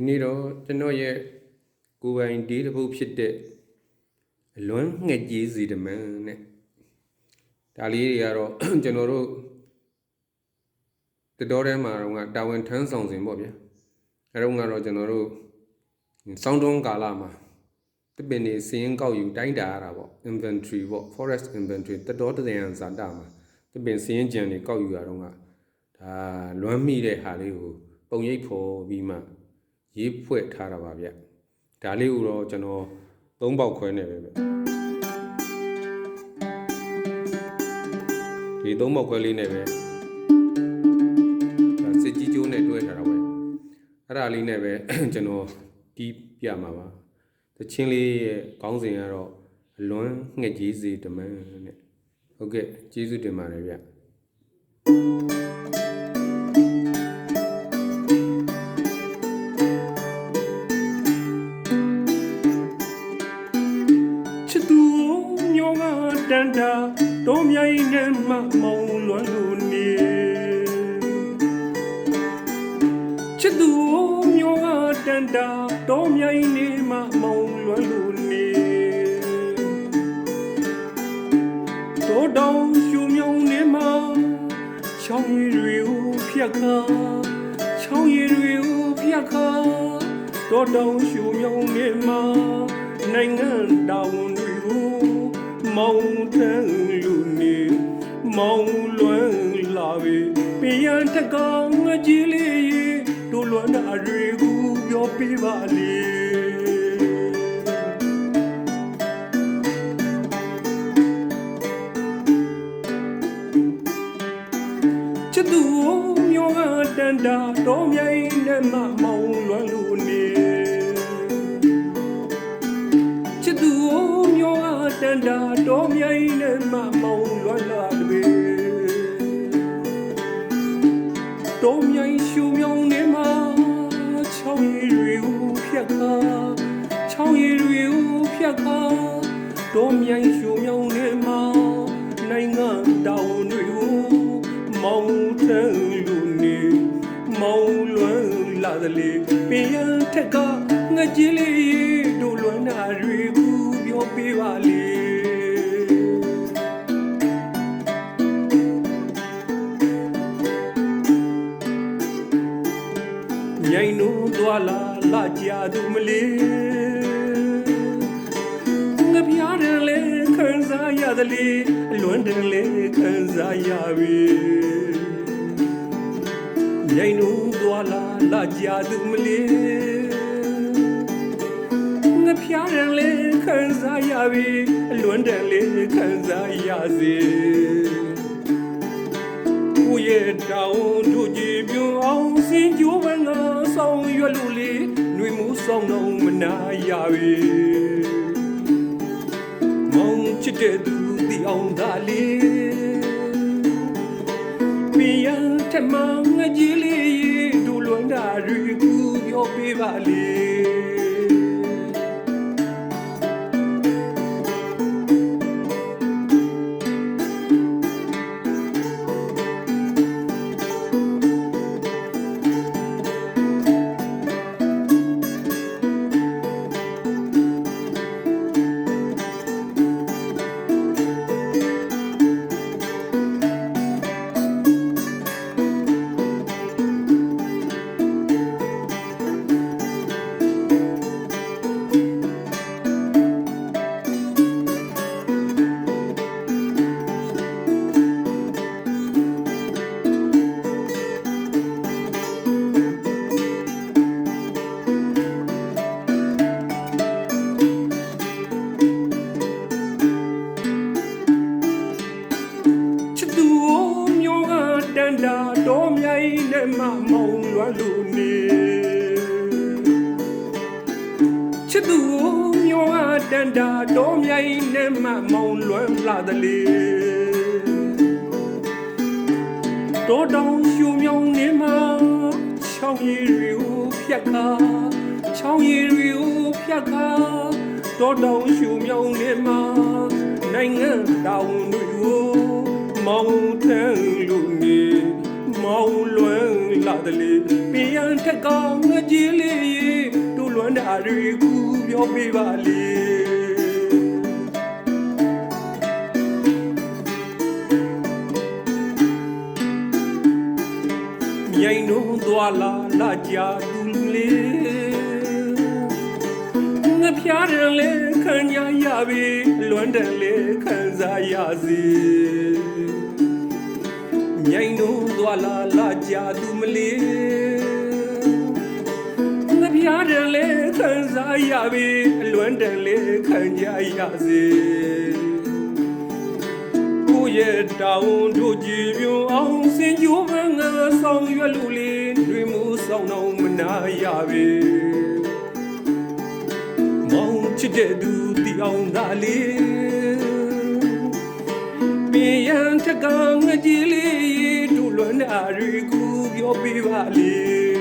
ဒီနေ့တော့ကျွန်တော်ရဲ့ကိုယ်ပိုင်ဒီတစ်ပုတ်ဖြစ်တဲ့အလွမ်းငှက်ကြီးစီတမန်နဲ့ဒါလေးတွေကတော့ကျွန်တော်တို့တတော်ထဲမှာတော့ကတာဝန်ထမ်းဆောင်စဉ်ပေါ့ဗျာအဲတော့ကတော့ကျွန်တော်တို့စောင်းတွန်းကာလမှာတပင်နေစည်ရင်ကောက်ယူတိုင်းတာရတာပေါ့ inventory ပေါ့ forest inventory တတော်တည်ရန်ဇာတာမှာတပင်စည်ရင်ကြံတွေကောက်ယူရတော့ကဒါလွမ်းမိတဲ့ဟာလေးကိုပုံရိပ်ဖော်ပြီးမှ ရေးဖွဲ့ထားတာပါဗျဒါလေးကိုတော့ကျွန်တော်သုံးပေါက်ခွဲနေပဲဗျဒီသုံးပေါက်ခွဲလေးနဲ့ပဲဒါစစ်ကြီးကျိုးနဲ့တွဲထားတာပဲအဲ့ဒါလေးနဲ့ပဲကျွန်တော်တီးပြမှာပါတချင်းလေးရဲ့ကောင်းစဉ်ကတော့အလွမ်းငှက်ကြီးစီတမန်နဲ့ဟုတ်ကဲ့ကျေးဇူးတင်ပါတယ်ဗျချ န်တာတော်မြိုင်နဲ့မှမောင်လွမ်းလို့နေချစ်သူညောကတန်တာတော်မြိုင်နဲ့မှမောင်လွမ်းလို့နေတော်တောင်ရှူမြောင်နေမှာချောင်းရည်တွေကိုဖြတ်ခါချောင်းရည်တွေကိုဖြတ်ခါတော်တောင်ရှူမြောင်နေမှာနိုင်ငံတော်ဝန်တွေကို မောင်းထန်လူနေမောင်းလွမ်းလာပြီပြန်တကောင်ငကြီးလေးရေတို့လွမ်းတာတွေကိုပြောပြပါလေချစ်သူမျိုးကတန်တာတော်မြိုင်နဲ့မမောင်လွမ်းလို့နေ တန်တာတော်မြိုင်နဲ့မမောင်လွမ်းလာတယ်တော်မြိုင်ရှူမြောင်နေမှာချောင်းရည်တွေကိုဖြတ်ခါချောင်းရည်တွေကိုဖြတ်ခါတော်မြိုင်ရှူမြောင်နေမှာနိုင်ငံတောင်တွေကိုမောင်ထန်လူနေမောင်လွမ်းလာသလေပြန်ထက်ကငကြီးလေးတို့လွမ်းနာတွေကူ ပြောပေးပါလေမြိုင်နိုးသွားလာလာကြသူမလေးငါပြားတယ်လေခံစားရသလေအလွမ်းတယ်လေခံစားရပြီမြိုင်နိုးသွားလာလာကြသူမလေး ငါပြားတယ်လေခံစားရပြီအလွမ်းတယ်လေခံစားရစေကိုရဲ့တောင်းတို့ကြည်ပြုံအောင်စင်ကြိုးပန်းသာဆောင်ရွက်လို့လေနှွေမှုဆောင်တော့မနာရပြီမောင်ချစ်တဲ့သူဒီအောင်သာလေပြရထမငကြီးလေးဒူလွန်တာရီကူပြောပေးပါလေ တန်တာတော်မြိုင်နဲ့မမောင်လွမ်းလို့နေချစ်သူမျိုးကတန်တာတော်မြိုင်နဲ့မမောင်လွမ်းလာတယ်လေတော်တောင်ရှူမြောင်နေမှာချောင်းရည်တွေကိုဖြတ်ခါချောင်းရည်တွေကိုဖြတ်ခါတော်တောင်ရှူမြောင်နေမှာနိုင်ငံတောင်တွေကို မောင်ထန်လူနေမောင်လွမ်းလာတယ်လေပြန်ထက်ကောင်ငကြီးလေးရေတွေကူပြောပေးပါလေမြိုင်တို့သွားလာလာကြသူလေး ငါဖျားတယ်လေခံရရပြီလွမ်းတယ်လေခံစားရစီမြိုင်တို့သွားလာလာကြသူမလေးငါဖျားတယ်လေခံစားရပြီလွမ်းတယ်လေခံကြရစီကိုရဲ့တောင်းတို့ကြည်ပြုံအောင်စင်ကြိုးမငါဆောင်ရွက်လူလေးတွေမှုဆောင်တော့မနာရပေ မောင်ချစ်တဲ့သူတီအောင်သာလေးပြေရန်ထကငကြီးလေးတို့လွန်နာရီကူပြောပေးပါလေ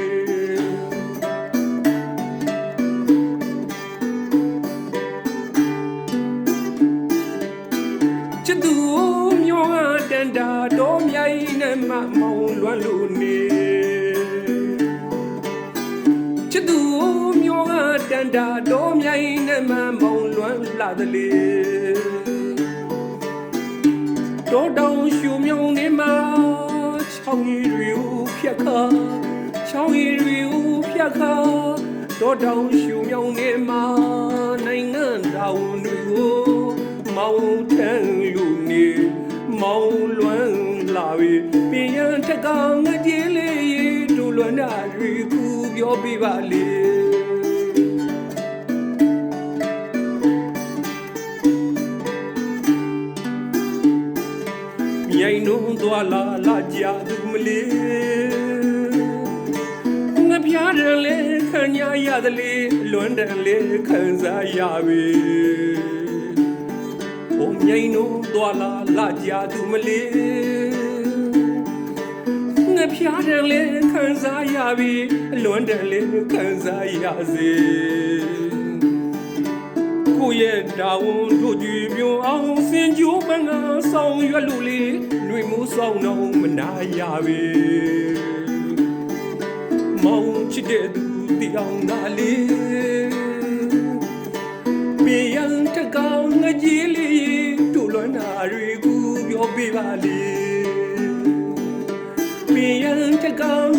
တန်တာတော်မြိုင်နဲ့မမောင်လွမ်းလာတလေတော်တောင်ရှူမြောင်နေမှာချောင်းရည်တွေကိုဖြတ်ခါချောင်းရည်တွေကိုဖြတ်ခါတော်တောင်ရှူမြောင်နေမှာနိုင်ငံတော်ဝန်တွေကိုမောင်ထန်လူနေမောင်လွမ်းလာပြီပြင်ရန်တကောင်ငကြီးလေးဒူလွမ်းနာရီကူပြောပြပါလေ မြိုင်တို့သွားလာလာကြသူမလေးငါပြားတယ်လေခံရရတယ်လေလွမ်းတယ်လေခံစားရပြီဘုံမြိန်တို့သွားလာလာကြသူမလေးငါဖျားတယ်လေခံစားရပြီအလွန်တယ်လေခံစားရစေကို ရဲ့တာဝန်တို့ကြည်ပြုံအောင်စင်ကြိုးမငါဆောင်ရွက်လူလေးနှွေမှုဆောင်တော့မနာရပြီမောင်ချစ်တဲ့သူတီအောင်သာလေးပြေရန်တကောင်ငကြီးလေးတို့လွမ်းနာရီကူပြောပြပါလေပြေရန်တကောင်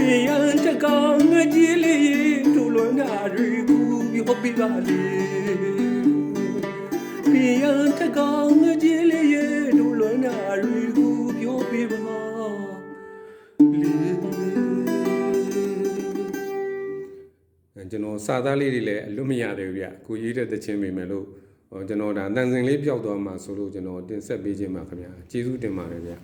ပြေရန်တကောင်ငကြီးလေးတို့လွမ်းနာရီကူပြောပြပါလေပြေရန်တကောင်ငကြီးလေးတို့လွမ်းနာရီကူပြောပြပါအဲကျွန်တော်စာသားလေးတွေလည်းအလွတ်မရသေးဘူးဗျကိုရေးတဲ့သချင်းမိမယ်လို့ဟောကျွန်တော်ဒါအတန်စင်လေးပျောက်သွားမှဆိုလို့ကျွန်တော်တင်ဆက်ပေးခြင်းပါခင်ဗျာကျေးဇူးတင်ပါတယ်ဗျ